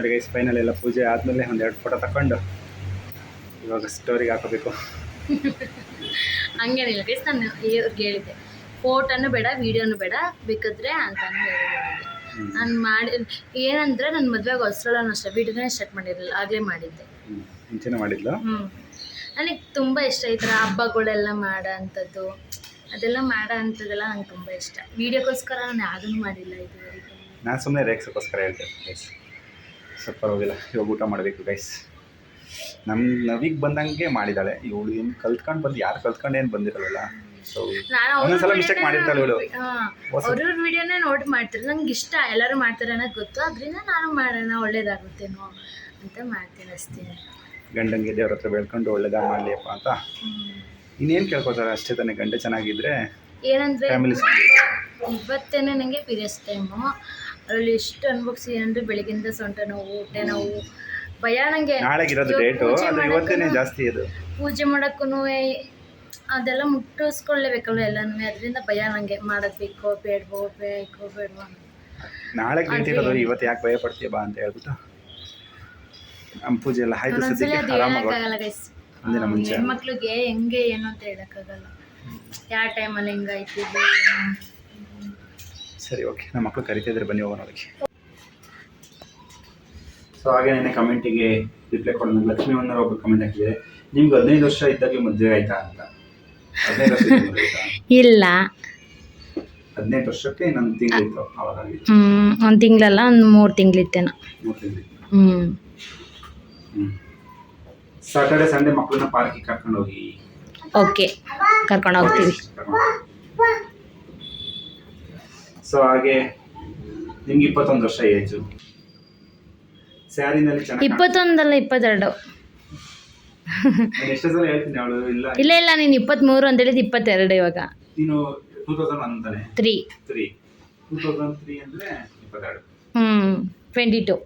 ಇದ್ದೀನಿ. ನೋಡಿ ಗೈಸ್ ಫೈನಲ್ ಎಲ್ಲ ಪೂಜೆ ಆದಮೇಲೆ ಒಂದೆರಡು ಫೋಟೋ ತಕೊಂಡು ಇವಾಗ ಸ್ಟೋರಿಗೆ ಹಾಕೋಬೇಕು. ಹಂಗೇನಿಲ್ಲ ಗೈಸ್ ನಾನು ಇವ್ರಿಗೆ ಹೇಳಿದ್ದೆ ಫೋಟೋನು ಬೇಡ ವಿಡಿಯೋನು ಬೇಡ ಬೇಕಾದ್ರೆ ಅಂತಾನು ಹೇಳಿದೆ ನಾನು ಮಾಡಿ ಏನಂದ್ರೆ ನನ್ನ ಮದುವೆಗೆ ಹೊಸ್ರಳನ್ನು ಅಷ್ಟೇ ವಿಡಿಯೋನೇ ಸ್ಟಾರ್ಟ್ ಮಾಡಿರಲಿಲ್ಲ ಆಗಲೇ ಮಾಡಿದ್ದೆ. ಮಾಡಿದ್ಲು? ನನಗೆ ತುಂಬ ಇಷ್ಟ ಈ ಥರ ಹಬ್ಬಗಳೆಲ್ಲ ಮಾಡೋ ಅಂಥದ್ದು ಅದೆಲ್ಲ ಮಾಡೋ ಅಂಥದ್ದೆಲ್ಲ ನಂಗೆ ತುಂಬ ಇಷ್ಟ. ವೀಡಿಯೋಕ್ಕೋಸ್ಕರ ನಾನು ಯಾವುದನ್ನು ಮಾಡಿಲ್ಲ ಇದುವರೆಗೂ. ನಾನು ಸುಮ್ಮನೆ ರೇಕ್ಸಕ್ಕೋಸ್ಕರ ಹೇಳ್ತೇನೆ ಸ್ವಲ್ಪ ಪರವಾಗಿಲ್ಲ. ಇವಾಗ ಊಟ ಮಾಡಬೇಕು ಗೈಸ್ ನಮ್ಮ ನವಿಗೆ ಬಂದಂಗೆ ಮಾಡಿದ್ದಾಳೆ. ಇವಳು ಏನು ಕಲ್ತ್ಕೊಂಡು ಬಂದು ಯಾರು ಕಲ್ತ್ಕೊಂಡು ಏನು ಬಂದಿರಲ್ಲ. ಸೊ ನಾನು ಒಂದೊಂದ್ಸಲ ಮಿಸ್ಟೇಕ್ ಮಾಡಿರ್ತಾಳೆ ಇವಳು. ಅವ್ರವ್ರ ವಿಡಿಯೋನೇ ನೋಡಿ ಮಾಡ್ತಾರೆ. ನಂಗೆ ಇಷ್ಟ ಎಲ್ಲರೂ ಮಾಡ್ತಾರೆ ಅನ್ನೋದು ಗೊತ್ತು. ಅದರಿಂದ ನಾನು ಮಾಡೋಣ ಒಳ್ಳೇದಾಗುತ್ತೇನೋ ಅಂತ ಮಾಡ್ತೀನಿ ಅಷ್ಟೇ. ಗಂಡಂಗೆ ದೇವ್ರ ಹತ್ರ ಬೆಳ್ಕೊಂಡು ಒಳ್ಳೇದಾಗ ಮಾಡಲಿಯಪ್ಪ ಅಂತ. ಇನ್ನೇನು ಕೇಳ್ಕೊತಾರೆ? ಅಷ್ಟೇ ತಾನೇ ಗಂಡ ಚೆನ್ನಾಗಿದ್ರೆ ಏನಂದ್ರೆ ಇವತ್ತೇನೆ ನನಗೆ ಪೀರಿಯಡ್ಸ್ ಟೈಮು ಅದರಲ್ಲಿ ಎಷ್ಟು ಅನ್ಭವಿಸಿ ಅಂದರೆ ಬೆಳಗಿಂದ ಸೊಂಟ ನೋವು ಹೊಟ್ಟೆ ನೋವು. ಭಯ ನಂಗೆ. ನಾಳೆಗಿರೋದು ಡೇಟು ಅದು ಇವತ್ತೇನೆ ಜಾಸ್ತಿ ಪೂಜೆ ಮಾಡೋಕ್ಕೂ ಅದೆಲ್ಲ ಮುಟ್ಟಿಸ್ಕೊಳ್ಳೇಬೇಕಲ್ವ ಎಲ್ಲಾನು ಅದರಿಂದ ಭಯ ನಂಗೆ. ಮಾಡೋದು ಬೇಕೋ ಬೇಡವೋ ಬೇಕೋ ಬೇಡವೋ. ನಾಳೆ ಇರೋದು ಇವತ್ತು ಯಾಕೆ ಭಯ ಪಡ್ತೀಯ ಬಾ ಅಂತ ಹೇಳ್ಬಿಟ್ಟು. ನಮ್ಮ ಪೂಜೆ ಎಲ್ಲ ಆಯ್ತು ಸದ್ಯಕ್ಕೆ. ಹೇಳಕ್ಕಾಗಲ್ಲ ಗೈಸ್ ಮುಂಚೆ. ಹೆಣ್ಮಕ್ಳಿಗೆ ಹೆಂಗೆ ಏನು ಅಂತ ಹೇಳಕಾಗಲ್ಲ ಯಾವ ಟೈಮಲ್ಲಿ ಹೆಂಗಾಯ್ತಿದ್ದು ಸರಿ ಓಕೆ ನಮ್ಮ ಮಕ್ಕಳು ಕರಿತಿದ್ರೆ ಬನ್ನಿ ಹೋಗೋಣ ಅದಕ್ಕೆ. ಸೊ ಹಾಗೆ ನಿನ್ನೆ ಕಮೆಂಟಿಗೆ ರಿಪ್ಲೈ ಕೊಡೋಣ ಲಕ್ಷ್ಮೀ ಅನ್ನೋರು ಒಬ್ಬ ಕಮೆಂಟ್ ಹಾಕಿದೆ ನಿಮ್ಗೆ ಹದಿನೈದು ವರ್ಷ ಇದ್ದಾಗ ಮದುವೆ ಆಯ್ತಾ ಅಂತ. ಹದಿನೈದು ವರ್ಷ ಇಲ್ಲ. ಹದಿನೈದು ವರ್ಷಕ್ಕೆ ಇನ್ನೊಂದು ತಿಂಗಳಿತ್ತು ಅವಾಗ ಒಂದು ತಿಂಗಳಲ್ಲ ಒಂದು ಮೂರು ತಿಂಗಳಿತ್ತೇನ. ಮೂರು ತಿಂಗಳಿತ್ತು. ಹ್ಞೂ ಹ್ಞೂ ಸಾಟರ್ಡೆ ಸಂಡೇ ಮಕ್ಕಳನ್ನ ಪಾರ್ಕಿಗೆ ಕರ್ಕೊಂಡು ಹೋಗಿ ಓಕೆ ಕರ್ಕೊಂಡು ಹೋಗ್ತೀವಿ ಸೊ ಹಾಗೆ ನಿಮ್ಗೆ ಇಪ್ಪತ್ತೊಂದು ವರ್ಷ ಏಜು. ಸ್ಯಾರಿನಲ್ಲಿ ಚೆನ್ನಾಗಿ ಇಪ್ಪತ್ತೊಂದಲ್ಲ ಇಪ್ಪತ್ತೆರಡು. ಎಷ್ಟೋ ಸಲ ಹೇಳ್ತೀನಿ ಅವಳು ಇಲ್ಲ. ಇಲ್ಲ ಇಲ್ಲ ನೀನು ಇಪ್ಪತ್ತ್ಮೂರು ಅಂತ ಹೇಳಿದ್ದು ಇಪ್ಪತ್ತೆರಡು ಇವಾಗ. ನೀನು ಟೂ ತೌಸಂಡ್ ಅಂತಾನೆ three three two thousand three ಅಂದರೆ ಇಪ್ಪತ್ತೆರಡು. ಹ್ಞೂ ಟ್ವೆಂಟಿ ಟು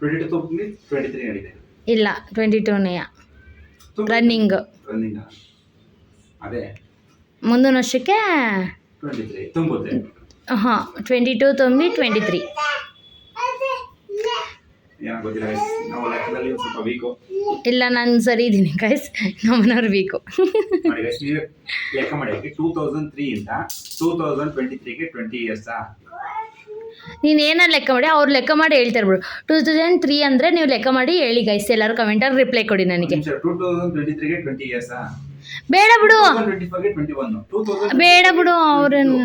ಟ್ವೆಂಟಿ ಟು ತುಂಬಿ ಟ್ವೆಂಟಿ ತ್ರೀ ನಡೀದೆ ಇಲ್ಲ ಟ್ವೆಂಟಿ ಟೂನೇ ರನ್ನಿಂಗ್ ರನ್ನಿಂಗ್ ಅದೇ. ಮುಂದಿನ ವರ್ಷಕ್ಕೆ ಟ್ವೆಂಟಿ ತ್ರೀ ತುಂಬುತ್ತೆ ಟ್ವೆಂಟಿ ಟು ತುಂಬಿ ಟ್ವೆಂಟಿ ತ್ರೀ ವೀಕು ಇಲ್ಲ ನಾನು ಸರಿ ಇದ್ದೀನಿ ಗೈಸ್ ನಮ್ಮನವ್ರು ಬೇಕು ನೋಡಿ ಗೈಸ್ ನೀವು ಲೆಕ್ಕ ಮಾಡಿ. ಟೂ ತೌಸಂಡ್ ತ್ರೀಯಿಂದ ಟೂ ತೌಸಂಡ್ ಟ್ವೆಂಟಿ ತ್ರೀಗೆ ಟ್ವೆಂಟಿ ಇಯರ್ಸಾ ನೀನು ಏನಾರು ಲೆಕ್ಕ ಮಾಡಿ ಅವ್ರು ಲೆಕ್ಕ ಮಾಡಿ ಹೇಳ್ತಾರೆ ಬಿಡು ಟೂ ತೌಸಂಡ್ ತ್ರೀ ಅಂದರೆ ನೀವು ಲೆಕ್ಕ ಮಾಡಿ ಹೇಳಿ ಗೈಸ್ ಎಲ್ಲರೂ ಕಮೆಂಟಲ್ಲಿ ರಿಪ್ಲೈ ಕೊಡಿ ನನಗೆ. ಟೂ ತೌಸಂಡ್ ಟ್ವೆಂಟಿ ತ್ರೀಗೆ ಟ್ವೆಂಟಿ ಇಯರ್ಸಾ ಬೇಡ ಬಿಡು. ಬೇಡ ಬಿಡು ಅವ್ರನ್ನ.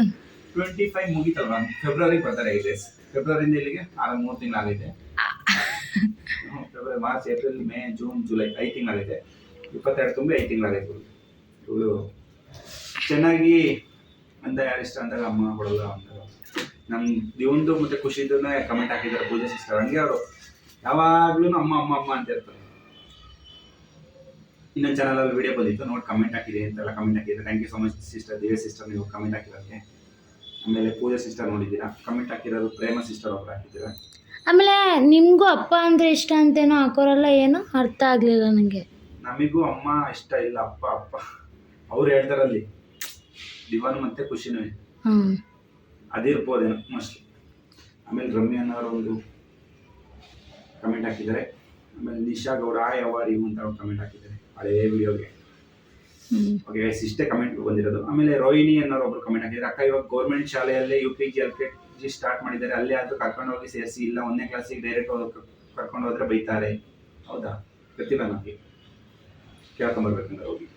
ಟ್ವೆಂಟಿ ಫೈವ್ ಮುಗಿತಲ್ವ ಫೆಬ್ರವರಿ ಬರ್ತಾರೆ ಐದು ಡೇಸ್ ಫೆಬ್ರವರಿಯಿಂದ ಇಲ್ಲಿಗೆ ಆರು ಮೂರು ತಿಂಗಳಾಗಿದೆ February March April May June July ಐದು ತಿಂಗಳಾಗಿದೆ ಇಪ್ಪತ್ತೆರಡು ತುಂಬಿ ಐದು ತಿಂಗಳಾಗಿದೆ ಇವಳು ಚೆನ್ನಾಗಿ ಅಂತ ಯಾರು ಇಷ್ಟ ಅಂದಾಗ ಅಮ್ಮ ಕೊಡಲ್ಲ ಅಂದಾಗ ನಮ್ಮ ದಿವಂದು ಮತ್ತೆ ಖುಷಿದನ್ನ ಕಮೆಂಟ್ ಹಾಕಿದ್ದಾರೆ ಪೂಜಾ ಸಿಸ್ಟರ್ ಹಂಗೆ ಅವರು. ಯಾವಾಗ್ಲೂ ಅಮ್ಮ ಅಮ್ಮ ಅಮ್ಮ ಅಂತ ಇರ್ತಾರೆ. ಇನ್ನೊಂದು ಚಾನಲಲ್ಲಿ ವಿಡಿಯೋ ಬಂದಿತ್ತು. ನೋಡಿ ಕಮೆಂಟ್ ಹಾಕಿದೆ ಅಂತೆಲ್ಲ ಕಮೆಂಟ್ ಹಾಕಿದ್ದಾರೆ thank you so much sister Dev sister ನೀವು ಕಮೆಂಟ್ ಹಾಕಿರೋಕ್ಕೆ ಆಮೇಲೆ ಪೂಜಾ ಸಿಸ್ಟರ್ ನೋಡಿದ್ದೀರಾ? ಕಮೆಂಟ್ ಹಾಕಿರೋದು ಪ್ರೇಮ ಸಿಸ್ಟರ್ ಒಬ್ರು ಹಾಕಿದ್ದೀರಾ? ಆಮೇಲೆ ನಿಮಗೂ ಅಪ್ಪ ಅಂದರೆ ಇಷ್ಟ ಅಂತೇನೋ ಹಾಕೋರಲ್ಲ ಏನೋ ಅರ್ಥ ಆಗಲಿಲ್ಲ ನನಗೆ ನಮಗೂ ಅಮ್ಮ ಇಷ್ಟ ಇಲ್ಲ ಅಪ್ಪ ಅಪ್ಪ. ಅವ್ರು ಹೇಳ್ತಾರಲ್ಲಿ ದಿವಾನ್ ಮತ್ತೆ ಖುಷಿನೂ. ಹ್ಞೂ ಅದಿರ್ಬೋದೇನೋ ಮೋಸ್ಟ್ಲಿ ಆಮೇಲೆ ರಮ್ಯ ಅನ್ನೋರು ಒಂದು ಕಮೆಂಟ್ ಹಾಕಿದ್ದಾರೆ. ಆಮೇಲೆ ನಿಶಾ ಗೌಡ ಯಾವಾರಿ ಅಂತ ಅವ್ರು ಕಮೆಂಟ್ ಹಾಕಿದ್ದಾರೆ ಹಳೇ ವಿಡಿಯೋಗೆ ಓಕೆ ಇಷ್ಟೇ ಕಮೆಂಟ್ ಬಂದಿರೋದು. ಆಮೇಲೆ ರೋಹಿಣಿ ಅನ್ನೋರು ಒಬ್ರು ಕಮೆಂಟ್ ಹಾಕಿದ್ರೆ. ಅಕ್ಕ ಇವಾಗ government ಶಾಲೆಯಲ್ಲೇ U P G L K G start ಮಾಡಿದ್ದಾರೆ. ಅಲ್ಲೇ ಆದ್ರೂ ಕರ್ಕೊಂಡು ಹೋಗಿ ಸೇರಿಸಿ ಇಲ್ಲ ಒಂದನೇ ಕ್ಲಾಸಿಗೆ ಡೈರೆಕ್ಟ್ ಕರ್ಕೊಂಡು ಹೋದ್ರೆ ಬೈತಾರೆ. ಹೌದಾ? ಗೊತ್ತಿಲ್ಲ ನಮಗೆ. ಕೇಳ್ಕೊಂಬರ್ಬೇಕಂದ್ರೆ ಹೋಗಿ.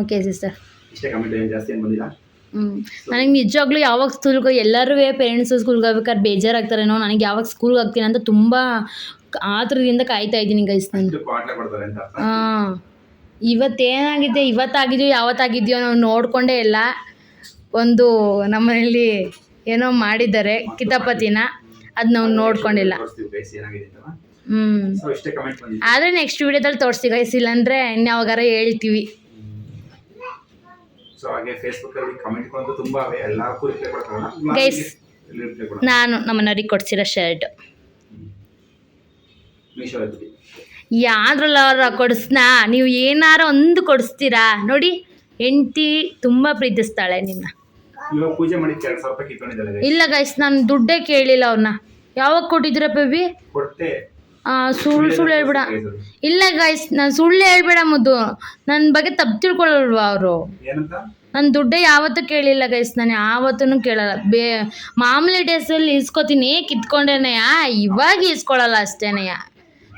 ಓಕೆ ಸಿಸ್ಟರ್ ಇಷ್ಟೇ ಕಮೆಂಟ್ ಏನು ಜಾಸ್ತಿ ಏನು ಬಂದಿಲ್ಲ? ಹ್ಞೂ ನನಗೆ ನಿಜವಾಗ್ಲೂ ಯಾವಾಗ ಸ್ಕೂಲ್ಗೆ ಎಲ್ಲರೂ ಪೇರೆಂಟ್ಸು ಸ್ಕೂಲ್ಗೆ ಹೋಗ್ಬೇಕಾದ್ರೆ ಬೇಜಾರಾಗ್ತಾರೇನೋ. ನನಗೆ ಯಾವಾಗ ಸ್ಕೂಲ್ಗೆ ಹೋಗ್ತೀನಿ ಅಂತ ತುಂಬ ಆತುರದಿಂದ ಕಾಯ್ತಾ ಇದ್ದೀನಿ ಗೈಸ್ ನಾನು. ಹಾಂ. ಇವತ್ತೇನಾಗಿದೆ ಇವತ್ತಾಗಿದೆಯೋ ಯಾವತ್ತಾಗಿದೆಯೋ ನಾವು ನೋಡಿಕೊಂಡೇ ಇಲ್ಲ. ಒಂದು ನಮ್ಮನೇಲಿ ಏನೋ ಮಾಡಿದ್ದಾರೆ ಕಿತಾಪತಿನ ಅದು ನಾವು ನೋಡ್ಕೊಂಡಿಲ್ಲ. ಹ್ಞೂ ಆದರೆ ನೆಕ್ಸ್ಟ್ ವಿಡಿಯೋದಲ್ಲಿ ತೋರಿಸಿ ಗೈಸ್ ಇಲ್ಲಾಂದರೆ ಇನ್ಯಾವಾಗಾರ ಹೇಳ್ತೀವಿ. ಗೈಸ್ ನಾನು ನಮ್ಮನ್ನ ಕೊಡ್ಸಿರೋ ಶರ್ಟ್ ಮೀಶೋ ಕೊಡಿಸ್ನ? ನೀವು ಏನಾರ ಒಂದು ಕೊಡಿಸ್ತೀರಾ? ನೋಡಿ ಹೆಂಡ್ತಿ ತುಂಬ ಪ್ರೀತಿಸ್ತಾಳೆ ನಿನ್ನ. ಇವಾಗ ಪೂಜೆ ಮಾಡಿಕ್ಕೆ ಎರಡು ಸಾವಿರ ರೂಪಾಯಿ ಕಿತ್ಕೊಂಡಿದ್ದಾಳೆ ಇಲ್ಲ ಗೈಸ್ ನಾನು ದುಡ್ಡೇ ಕೇಳಿಲ್ಲ ಅವ್ರನ್ನ ಯಾವಾಗ ಕೊಟ್ಟಿದ್ದೀರ ಬೇಬಿ ಕೊಟ್ಟೆ. ಸುಳ್ಳು ಸುಳ್ಳು ಹೇಳ್ಬೇಡ. ಇಲ್ಲ ಗೈಸ್ ನಾನು ಸುಳ್ಳು ಹೇಳ್ಬೇಡ ಮುದ್ದು. ನನ್ನ ಬಗ್ಗೆ ತಪ್ಪು ತಿಳ್ಕೊಳ್ಳಲ್ವಾ ಅವರು? ಏನಂತ? ನಾನು ದುಡ್ಡೇ ಯಾವತ್ತೂ ಕೇಳಿಲ್ಲ ಗೈಸ್ ನಾನು ಯಾವತ್ತೂ ಕೇಳಲ್ಲ. ಬೇ ಮಾಮೂಲಿ ಡೇಸಲ್ಲಿ ಇಸ್ಕೊತೀನಿ ಕಿತ್ಕೊಂಡೇನೆಯ ಇವಾಗ ಇಸ್ಕೊಳ್ಳಲ್ಲ ಅಷ್ಟೇನೆಯ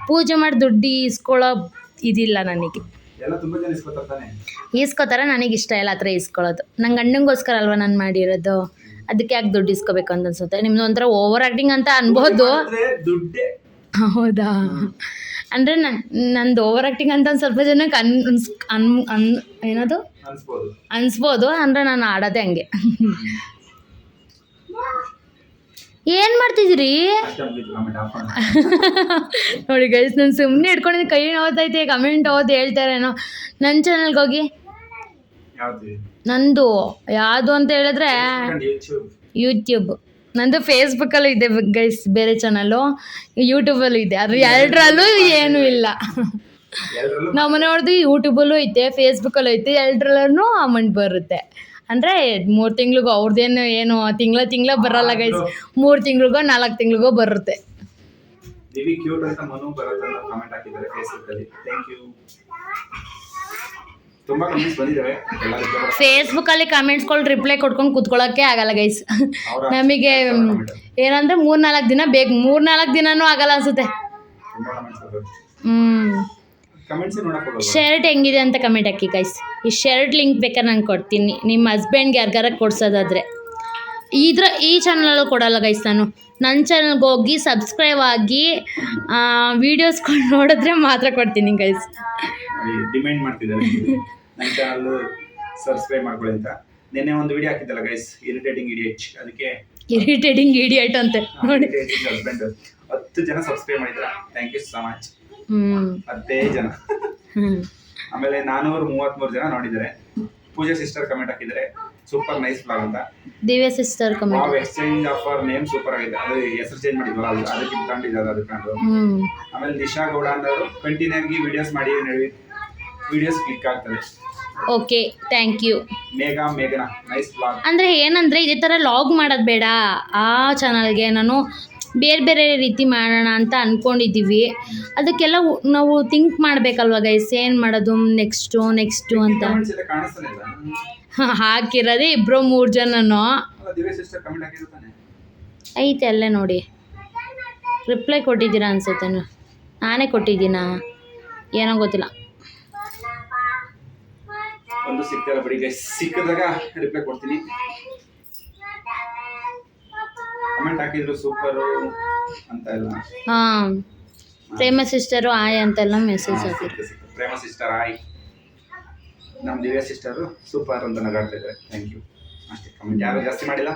ಪೂಜೆ ಮಾಡಿ ದುಡ್ಡು ಇಸ್ಕೊಳ್ಳೋ ಇದಿಲ್ಲ ನನಗೆ. ಎಲ್ಲ ತುಂಬಾ ಜನ ಇಸ್ಕೊತಾರೆ ತಾನೆ? ಈಸ್ಕೋತಾರೆ ನನಗೆ ಇಷ್ಟ ಇಲ್ಲ ಆ ಥರ ಈಸ್ಕೊಳ್ಳೋದು ನನ್ನ ಗಂಡಂಗೋಸ್ಕರ ಅಲ್ವಾ ನಾನು ಮಾಡಿರೋದು? ಅದಕ್ಕೆ ಯಾಕೆ ದುಡ್ಡು ಇಸ್ಕೋಬೇಕು ಅಂತ ಅನ್ಸುತ್ತೆ? ನಿಮ್ದು ಒಂಥರ ಓವರ್ ಆ್ಯಕ್ಟಿಂಗ್ ಅಂತ ಅನ್ಬೋದು. ಅಂದ್ರೆ ದುಡ್ಡೇ ಹೌದಾ? ಅಂದರೆ ನನ್ನ ನಂದು ಓವರ್ ಆಕ್ಟಿಂಗ್ ಅಂತ ಒಂದು ಸ್ವಲ್ಪ ಜನಕ್ಕೆ ಅನ್ ಅನ್ಸ್- ಅನ್ ಅನ್ ಏನದು? ಅನ್ಸ್ಬೋದು. ಅನ್ಸ್ಬೋದು ಅಂದರೆ ನಾನು ಆಡೋದೇ ಹಂಗೆ. ಏನು ಮಾಡ್ತಿದ್ರಿ ನೋಡಿ ಗೈಸ್ ನಾನು ಸುಮ್ಮನೆ ಇಟ್ಕೊಂಡಿದ್ ಕೈ ನೋವ್ತೈತೆ ಕಮೆಂಟ್ ಓದ್ ಹೇಳ್ತಾರೇನೋ ನನ್ನ ಚಾನಲ್ಗೆ ಹೋಗಿ. ನಂದು. ಯಾವುದು ಅಂತ ಹೇಳಿದ್ರೆ ಯೂಟ್ಯೂಬ್ ನಂದು ಫೇಸ್ಬುಕ್ ಫೇಸ್ಬುಕ್ಕಲ್ಲೂ ಇದೆ ಗೈಸ್ ಬೇರೆ ಚಾನಲ್ಲು ಯೂಟ್ಯೂಬಲ್ಲೂ ಇದೆ. ಅದ್ರ ಎರಡರಲ್ಲೂ ಏನೂ ಇಲ್ಲ. ನಾವು ಮನೆಯವ್ರದ್ದು ಯೂಟ್ಯೂಬಲ್ಲೂ ಐತೆ ಫೇಸ್ಬುಕ್ಕಲ್ಲೂ ಐತೆ ಎರಡರಲ್ಲೂ ಅಮೌಂಟ್ ಬರುತ್ತೆ. ಅಂದರೆ ಮೂರು ತಿಂಗ್ಳಿಗೂ ಅವ್ರದ್ದೇನು ಏನು ತಿಂಗಳ ತಿಂಗಳ ಬರಲ್ಲ ಗೈಸ್ ಮೂರು ತಿಂಗ್ಳಿಗೋ ನಾಲ್ಕು ತಿಂಗ್ಳಿಗೋ ಬರುತ್ತೆ. ದಿವಿ ಕ್ಯೂಟ್ ಅಂತ ಮನು ಬರುತ್ತೆ ಅಂತ ಕಮೆಂಟ್ ಹಾಕಿದ್ದಾರೆ ಫೇಸ್ಬುಕ್ ಅಲ್ಲಿ. ಥ್ಯಾಂಕ್ ಯು ತುಂಬಾ ಕಮೆಂಟ್ಸ್ ಬಂದಿದ್ದಾವೆ ರಿಪ್ಲೈ ಕೊಡ್ಕೊಂಡು ಕೂತ್ಕೊಳ್ಳೋಕೆ ಆಗಲ್ಲ ಗೈಸ್ ನಮಗೆ ಏನಂದ್ರೆ ಮೂರು ನಾಲ್ಕು ದಿನ ಬೇಕು. ಮೂರು ನಾಲ್ಕು ದಿನನೂ ಆಗಲ್ಲ ಅನ್ಸುತ್ತೆ. ತುಂಬಾ ಶರ್ಟ್ ಹೆಂಗಿದೆ? ಅಂತ ಕಮೆಂಟ್ ಹಾಕಿ ಗೈಸ್ ಈ ಶರ್ಟ್ ಲಿಂಕ್ ಬೇಕಾದ್ರೆ ನಾನು ಕೊಡ್ತೀನಿ. ನಿಮ್ಮ ಹಸ್ಬೆಂಡ್ಗೆ ಯಾರಿಗಾರ ಕೊಡ್ಸೋದಾದರೆ. ಇದ್ರ ಈ ಚಾನಲಲ್ಲೂ ಕೊಡಲ್ಲ ಗೈಸ್ ನಾನು. ನನ್ನ ಚಾನಲ್ಗೆ ಹೋಗಿ ಸಬ್ಸ್ಕ್ರೈಬ್ ಆಗಿ ವೀಡಿಯೋಸ್ಗಳು ನೋಡಿದ್ರೆ ಮಾತ್ರ ಕೊಡ್ತೀನಿ ಗೈಸ್ ಡಿಮ್ಯಾಂಡ್ ಮಾಡ್ತಿದ್ದಾರೆ ನನ್ನ ಚಾನಲ್ ಸಬ್ಸ್ಕ್ರೈಬ್ ಮಾಡ್ಕೊಳ್ಳಿ ಅಂತ. ನಿನ್ನೆ ಒಂದು ವಿಡಿಯೋ ಹಾಕಿದ್ದಲ್ಲ ಗೈಸ್ ಇರಿಟೇಟಿಂಗ್ ಇಡಿಯಟ್ ಅದಕ್ಕೆ ಇರಿಟೇಟಿಂಗ್ ಇಡಿಯಟ್ ಅಂತೆ. ನೋಡಿ. ಹಸ್ಬೆಂಡ್ ಹತ್ತು ಜನ ಸಬ್ಸ್ಕ್ರೈಬ್ ಮಾಡಿದ್ರ. ಥ್ಯಾಂಕ್ ಯು ಸೊ ಮಚ್ ಹತ್ತೇ ಜನ. ಆಮೇಲೆ ನಾನೂರು ಮೂವತ್ಮೂರು ಜನ ನೋಡಿದ್ದಾರೆ. ಪೂಜಾ ಸಿಸ್ಟರ್ ಕಮೆಂಟ್ ಹಾಕಿದ್ದಾರೆ. ಸೂಪರ್ ನೈಸ್ ಬ್ಲಾಗ್ ಅಂತ. Divya sister comment of exchange of our name super ಆಗಿದೆ. ಅದು ಹೆಸರು ಚೇಂಜ್ ಮಾಡಿದ್ವಲ್ಲ ಅದು ಅದಕ್ಕೆ ಇಟ್ಕೊಂಡಿದ್ದಾರೆ ಅದು ಕಂಡು ಹ್ಞೂ ಆಮೇಲೆ ನಿಶಾ ಗೌಡ ಅನ್ನೋರು ಕಂಟಿನ್ಯೂ ಆಗಿ ವಿಡಿಯೋಸ್ ಮಾಡಿ ವಿಡಿಯೋಸ್ ಕ್ಲಿಕ್ ಆಗ್ತದೆ. ಓಕೆ ಥ್ಯಾಂಕ್ ಯು ಮೇಘಾ ಮೇಘನಾ ನೈಸ್ ಬ್ಲಾಗ್ ಅಂದ್ರೆ ಏನಂದ್ರೆ ಇದೇ ತರ ಲಾಗ್ ಮಾಡೋದು ಬೇಡ. ಆ ಚಾನಲ್ಗೆ ನಾನು ಬೇರೆ ಬೇರೆ ರೀತಿ ಮಾಡೋಣ ಅಂತ ಅಂದ್ಕೊಂಡಿದ್ದೀವಿ ಅದಕ್ಕೆಲ್ಲ ನಾವು ಥಿಂಕ್ ಮಾಡಬೇಕಲ್ವ ಗೈಸ್ ಏನು ಮಾಡೋದು? ನೆಕ್ಸ್ಟು ನೆಕ್ಸ್ಟು ಅಂತ. ಹಾಕಿರೋದೇ ಇಬ್ಬರು ಮೂರು ಜನನೂ. ಐತೆ ಅಲ್ಲೇ ನೋಡಿ. ರಿಪ್ಲೈ ಕೊಟ್ಟಿದ್ದೀರಾ ಅನ್ಸುತ್ತೆ ನಾನೇ ಕೊಟ್ಟಿದ್ದೀನಾ? ಏನೋ ಗೊತ್ತಿಲ್ಲ. ಒಂದು ಸಿಗ್ತಾರ ಬಿಡಿ ಗೈಸ್ ಸಿಕ್ಕಿದಾಗ ರಿಪ್ಲೈ ಕೊಡ್ತೀನಿ. ಕಮೆಂಟ್ ಹಾಕಿದ್ರು ಸೂಪರು ಅಂತ ಎಲ್ಲ. ಹಾ. ಪ್ರೇಮ ಸಿಸ್ಟರು ಆಯ್ ಅಂತೆಲ್ಲ ಮೆಸೇಜ್ ಹಾಕಿದ್ರು. ಪ್ರೇಮ ಸಿಸ್ಟರ್ ಆಯ್. ನಮ್ಮ ದಿವ್ಯ ಸಿಸ್ಟರು ಸೂಪರ್ ಅಂತ ನಗಾಡ್ತಾ ಇದ್ದಾರೆ. ಥ್ಯಾಂಕ್ ಯು ಅಷ್ಟೇ ಕಮೆಂಟ್ ಯಾರು ಜಾಸ್ತಿ ಮಾಡಿಲ್ಲ.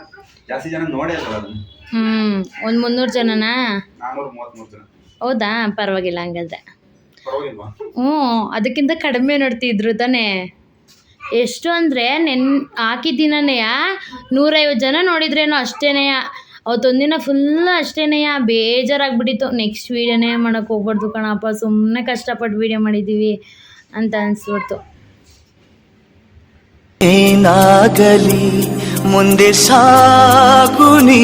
ಜಾಸ್ತಿ ಜನ ನೋಡೇ ಇರಲ್ಲ ಅದನ್ನು. ಹ್ಞೂ ಒಂದು ಮುನ್ನೂರು ಜನನಾ? ನಾನ್ನೂರ ಮೂವತ್ತ್ಮೂರು ಜನ. ಹೌದಾ? ಪರವಾಗಿಲ್ಲ ಹಂಗಾದ್ರೆ. ಪರವಾಗಿಲ್ವಾ? ಹ್ಞೂ ಅದಕ್ಕಿಂತ ಕಡಿಮೆ ನೋಡ್ತಿದ್ರು ತಾನೇ. ಎಷ್ಟು ಅಂದರೆ ನೆನ್ ಹಾಕಿದ್ದಿನೇ ನೂರೈವತ್ತು ಜನ ನೋಡಿದ್ರೇನೋ ಅಷ್ಟೇನೆ ಅವತ್ತೊಂದಿನ ಫುಲ್ ಅಷ್ಟೇನೆಯ ಬೇಜಾರಾಗ್ಬಿಟ್ಟಿತ್ತು. ನೆಕ್ಸ್ಟ್ ವೀಡಿಯೋನೇ ಮಾಡೋಕೆ ಹೋಗ್ಬಾರ್ದು ಕಣಪ್ಪ. ಸುಮ್ಮನೆ ಕಷ್ಟಪಟ್ಟು ವೀಡಿಯೋ ಮಾಡಿದ್ದೀವಿ ಅಂತ ಅನ್ಸ್ಬಿಡ್ತು. ಏನಾಗಲಿ, ಮುಂದೆ ಸಾಗುನಿ